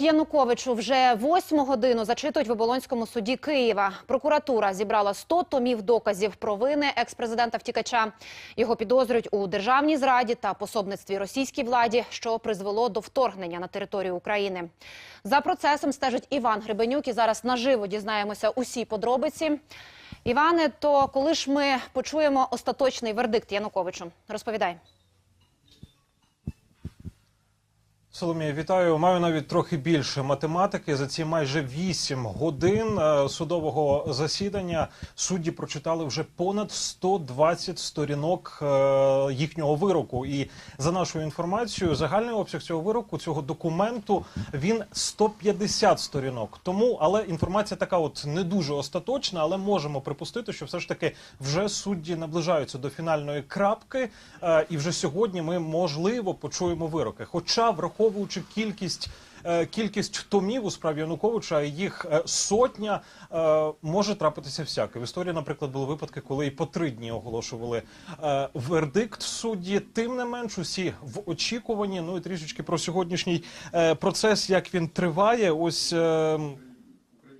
Януковичу вже восьму годину зачитують в Оболонському суді Києва. Прокуратура зібрала 100 томів доказів провини екс-президента втікача. Його підозрюють у державній зраді та пособництві російській владі, що призвело до вторгнення на територію України. За процесом стежить Іван Гребенюк і зараз наживо дізнаємося усі подробиці. Іване, то коли ж ми почуємо остаточний вердикт Януковичу? Розповідай. Соломія, вітаю. Маю навіть трохи більше математики. За ці майже 8 годин е, судового засідання судді прочитали вже понад 120 сторінок е, їхнього вироку. І за нашою інформацією, загальний обсяг цього вироку, цього документу, він 150 сторінок. Тому, але інформація така, от не дуже остаточна, але можемо припустити, що все ж таки вже судді наближаються до фінальної крапки, е, і вже сьогодні ми можливо почуємо вироки. Хоча, враховуючи кількість. е, Кількість томів у справі Януковича їх е, сотня е, може трапитися всяке. В історії, наприклад, були випадки, коли і по три дні оголошували вердикт судді. Тим не менш, усі в очікуванні. Ну і трішечки про сьогоднішній процес, як він триває. Ось.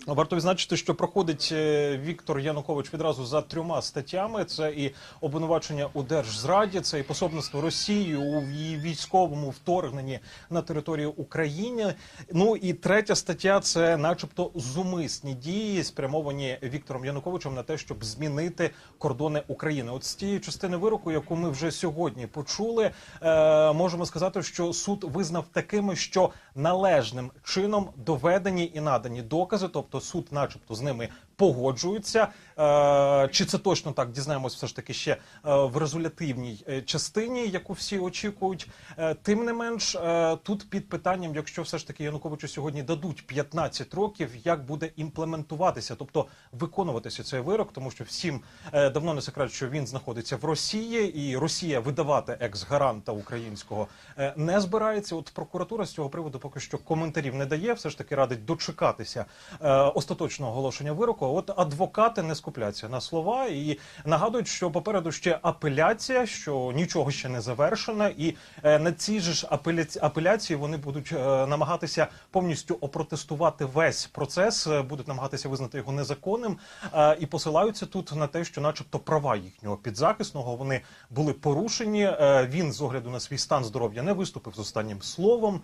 Варто відзначити, що проходить е, Віктор Янукович відразу за трьома статтями: це і обвинувачення у держзраді, це і пособництво Росії у її військовому вторгненні на територію України. Ну і третя стаття це, начебто, зумисні дії, спрямовані Віктором Януковичем на те, щоб змінити кордони України. От з тієї частини вироку, яку ми вже сьогодні почули, е, можемо сказати, що суд визнав такими, що належним чином доведені і надані докази, тобто суд, начебто, з ними погоджується. Е, чи це точно так дізнаємось, все ж таки ще е, в резолютивній е, частині, яку всі очікують. Тим не менш, тут під питанням, якщо все ж таки Януковичу сьогодні дадуть 15 років, як буде імплементуватися, тобто виконуватися цей вирок, тому що всім давно не секрет, що він знаходиться в Росії, і Росія видавати екс-гаранта українського не збирається. От прокуратура з цього приводу поки що коментарів не дає. Все ж таки радить дочекатися остаточного оголошення вироку. От адвокати не скупляться на слова і нагадують, що попереду ще апеляція, що нічого ще не завершено, і е, на цій же ж апеляці- апеляції вони будуть е, намагатися повністю опротестувати весь процес, е, будуть намагатися визнати його незаконним і посилаються тут на те, що, начебто, права їхнього підзахисного вони були порушені. Він з огляду на свій стан здоров'я не виступив з останнім словом.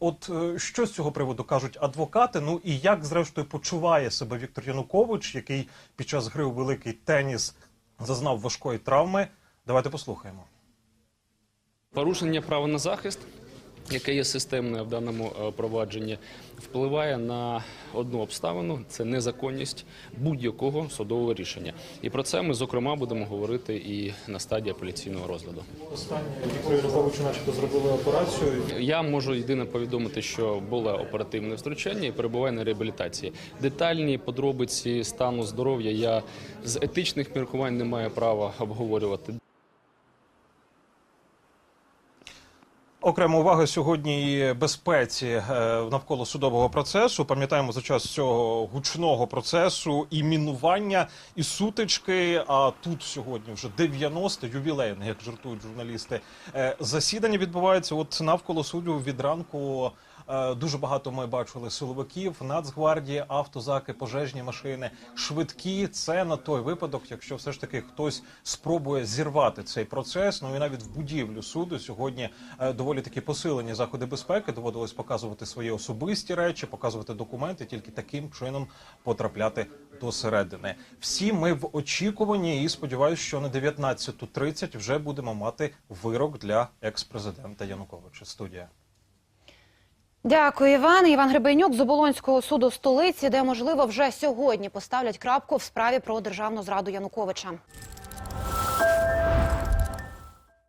От, що з цього приводу кажуть адвокати? Ну і як зрештою почуває себе Віктор Янукович, який під час гри у великий теніс зазнав важкої травми? Давайте послухаємо. Порушення права на захист, яке є системне в даному е, провадженні, впливає на одну обставину це незаконність будь-якого судового рішення. І про це ми зокрема будемо говорити і на стадії апеляційного розгляду. Останнє Віктору начебто, зробили операцію. Я можу єдине повідомити, що було оперативне втручання і перебуває на реабілітації. Детальні подробиці стану здоров'я я з етичних міркувань не маю права обговорювати. Окрема увага сьогодні і безпеці е, навколо судового процесу. Пам'ятаємо за час цього гучного процесу і мінування, і сутички. А тут сьогодні вже 90 ювілейне, як жартують журналісти. е, Засідання відбувається. От навколо суду від ранку. Е, Дуже багато ми бачили силовиків, Нацгвардії, автозаки, пожежні машини, швидкі. Це на той випадок, якщо все ж таки хтось спробує зірвати цей процес. Ну і навіть в будівлю суду сьогодні е, доволі такі посилені заходи безпеки. Доводилось показувати свої особисті речі, показувати документи, тільки таким чином потрапляти до середини. Всі ми в очікуванні і сподіваюся, що на 19.30 вже будемо мати вирок для екс-президента Януковича. Студія. Дякую, Іван. Іван Гребенюк з Оболонського суду столиці, де можливо вже сьогодні поставлять крапку в справі про державну зраду Януковича.